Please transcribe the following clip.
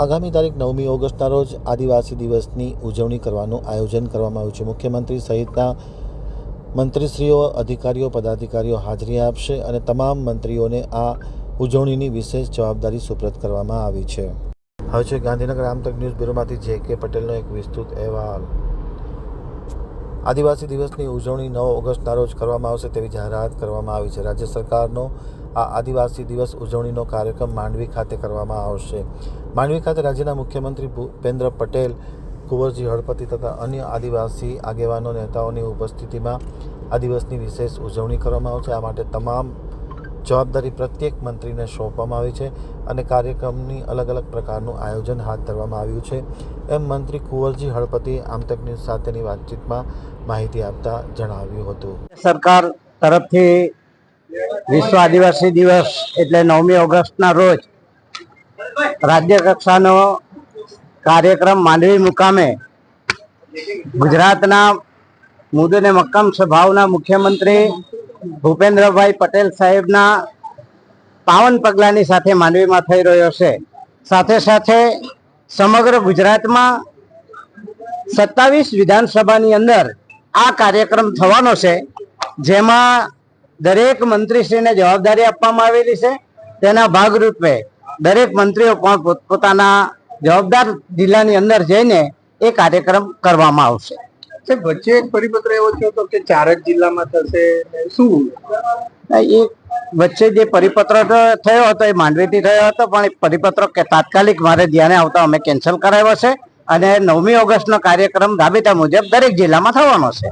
આગામી તારીખ નવમી ઓગસ્ટના રોજ આદિવાસી દિવસની ઉજવણી કરવાનું આયોજન કરવામાં આવ્યું છે. મુખ્યમંત્રી સહિતના મંત્રીશ્રીઓ, અધિકારીઓ, પદાધિકારીઓ હાજરી આપશે અને તમામ મંત્રીઓને આ ઉજવણીની વિશેષ જવાબદારી સુપ્રત કરવામાં આવી છે. હવે છે ગાંધીનગર આમતક ન્યૂઝ બ્યુરોમાંથી જે કે પટેલનો એક વિસ્તૃત અહેવાલ. આદિવાસી દિવસની ઉજવણી નવ ઓગસ્ટના રોજ કરવામાં આવશે તેવી જાહેરાત કરવામાં આવી છે. રાજ્ય સરકારનો આ આદિવાસી દિવસ ઉજવણીનો કાર્યક્રમ માંડવી ખાતે કરવામાં આવશે. માંડવી ખાતે રાજ્યના મુખ્યમંત્રી ભૂપેન્દ્ર પટેલ, કુંવરજી હળપતિ તથા અન્ય આદિવાસી આગેવાનો, નેતાઓની ઉપસ્થિતિમાં આ દિવસની વિશેષ ઉજવણી કરવામાં આવશે. આ માટે તમામ જવાબદારી પ્રત્યેક મંત્રીને સોંપવામાં આવી છે અને કાર્યક્રમની અલગ અલગ પ્રકારનું આયોજન હાથ ધરવામાં આવ્યું છે. એમ મંત્રી કુંવરજી હળપતિ આમતક ન્યૂઝ સાથેની વાતચીતમાં માહિતી આપતા જણાવ્યું હતું. સરકાર તરફથી વિશ્વ આદિવાસી દિવસ એટલે નવમી ઓગસ્ટના રોજ રાજ્ય કક્ષાનો કાર્યક્રમ માંડવી મુકામે ગુજરાતના મુદને મક્કમ સ્વભાવના મુખ્યમંત્રી ભૂપેન્દ્રભાઈ પટેલ સાહેબના પાવન પગલાની સાથે માંડવીમાં થઈ રહ્યો છે. સાથે સાથે સમગ્ર ગુજરાતમાં સત્તાવીસ વિધાનસભાની અંદર આ કાર્યક્રમ થવાનો છે, જેમાં દરેક મંત્રીશ્રીને જવાબદારી આપવામાં આવેલી છે. તેના ભાગરૂપે દરેક મંત્રીઓ પણ પોતપોતાના જવાબદાર જિલ્લાની અંદર જઈને એ કાર્યક્રમ કરવામાં આવશે. વચ્ચે એક પરિપત્ર એવો થયો હતો કે ચાર જ જિલ્લામાં થશે શું? એ વચ્ચે જે પરિપત્ર થયો હતો એ માંડવીથી થયો હતો, પણ એ પરિપત્ર કે તાત્કાલિક મારે ધ્યાને આવતા અમે કેન્સલ કરાવ્યો છે અને નવમી ઓગસ્ટનો કાર્યક્રમ રાબેતા મુજબ દરેક જિલ્લામાં થવાનો છે.